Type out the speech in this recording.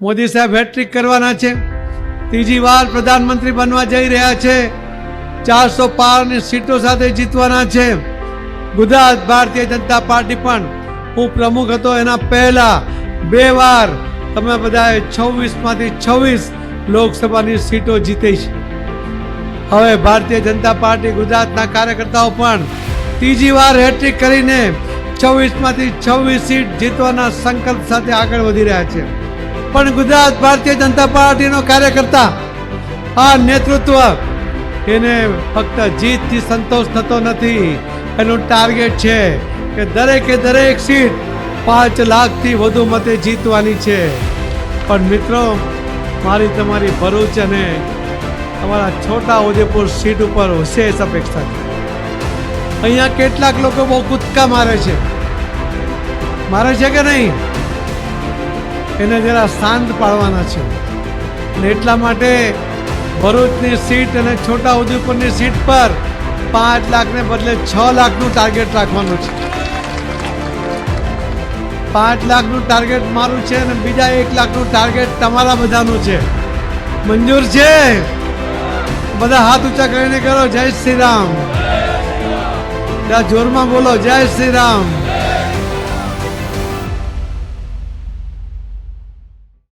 મોદી સાહેબ હેટ્રિક કરવાના છે. ત્રીજી વાર પ્રધાનમંત્રી બનવા જઈ રહ્યા છે. ચારસો પારની સીટો સાથે જીતવાના છે. ગુજરાત ભારતીય જનતા પાર્ટી પણ હું પ્રમુખ હતો એના પહેલા બે વાર તમે બધાએ છવ્વીસમાંથી છવ્વીસ લોકસભાની સીટો જીતી છે. હવે ભારતીય જનતા પાર્ટી ગુજરાતના કાર્યકર્તાઓ પણ ત્રીજી વાર હેટ્રિક કરીને છવ્વીસમાંથી છવ્વીસ સીટ જીતવાના સંકલ્પ સાથે આગળ વધી રહ્યા છે. પણ ગુજરાત ભારતીય જનતા પાર્ટીનો કાર્યકર્તા આ નેતૃત્વ એને ફક્ત જીતથી સંતોષ થતો નથી. એનું ટાર્ગેટ છે કે દરેકે દરેક સીટ પાંચ લાખથી વધુ મતે જીતવાની છે. પણ મિત્રો, મારી તમારી ભરૂચ અને તમારા છોટા ઉદેપુર સીટ ઉપર વિશેષ અપેક્ષા છે. અહીંયા કેટલાક લોકો બહુ કૂદકા મારે છે. મારે છે કે નહીં? એને જરા શાંત પાડવાના છે. અને એટલા માટે ભરૂચની સીટ અને છોટા ઉદેપુરની સીટ પર પાંચ લાખને બદલે છ લાખનું ટાર્ગેટ રાખવાનું છે. પાંચ લાખનું ટાર્ગેટ મારું છે અને બીજા એક લાખનું ટાર્ગેટ તમારા બધાનું છે. મંજૂર છે? બધા હાથ ઊંચા કરીને કરો. જય શ્રી રામ. જોરમાં બોલો. જય શ્રી રામ.